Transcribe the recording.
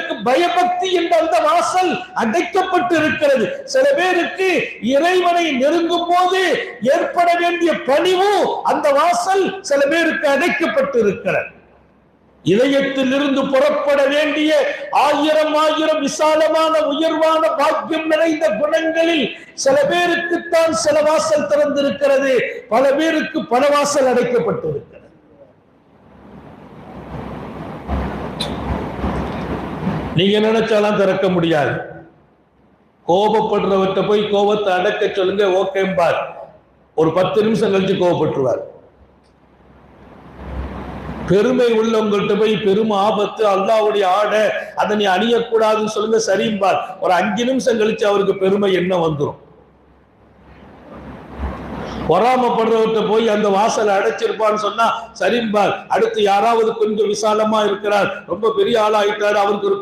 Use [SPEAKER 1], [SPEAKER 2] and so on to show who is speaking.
[SPEAKER 1] பேருக்கு பயபக்தி என்ற அந்த வாசல் அடைக்கப்பட்டு இருக்கிறது சில பேருக்கு இறைவனை நெருங்கும் போது ஏற்பட வேண்டிய பணிவும் அந்த வாசல் சில பேருக்கு அடைக்கப்பட்டு இருக்கிறது இதயத்திலிருந்து புறப்பட வேண்டிய ஆயிரம் ஆயிரம் விசாலமான உயர்வான பாக்கியம் நிறைந்த குணங்களில் சில பேருக்குத்தான் சில வாசல் திறந்திருக்கிறது. பல பேருக்கு பல வாசல் அடைக்கப்பட்டிருக்கிறது. நீங்க நினைச்சாலாம் திறக்க முடியாது. கோபப்படுறவர்கிட்ட போய் கோபத்தை அடக்க சொல்லுங்க ஓகேம்பார் ஒரு பத்து நிமிஷம் கழிச்சு கோபப்பட்டுருவார். பெருமை உள்ளவங்கள்ட்ட போய் பெரும் ஆபத்து அல்லாவுடைய ஆடை அதை நீ அணியக்கூடாதுன்னு சொல்லுங்க சரிம்பார். ஒரு அஞ்சு நிமிஷம் கழிச்சு அவருக்கு பெருமை என்ன வந்துடும் பொறாமப்படுறவர்கிட்ட போய் அந்த வாசலை அடைச்சிருப்பான்னு சொன்னா சரிம்பார். அடுத்து யாராவது கொஞ்சம் விசாலமா இருக்கிறார். ரொம்ப பெரிய ஆளாயிட்டார் அவருக்கு ஒரு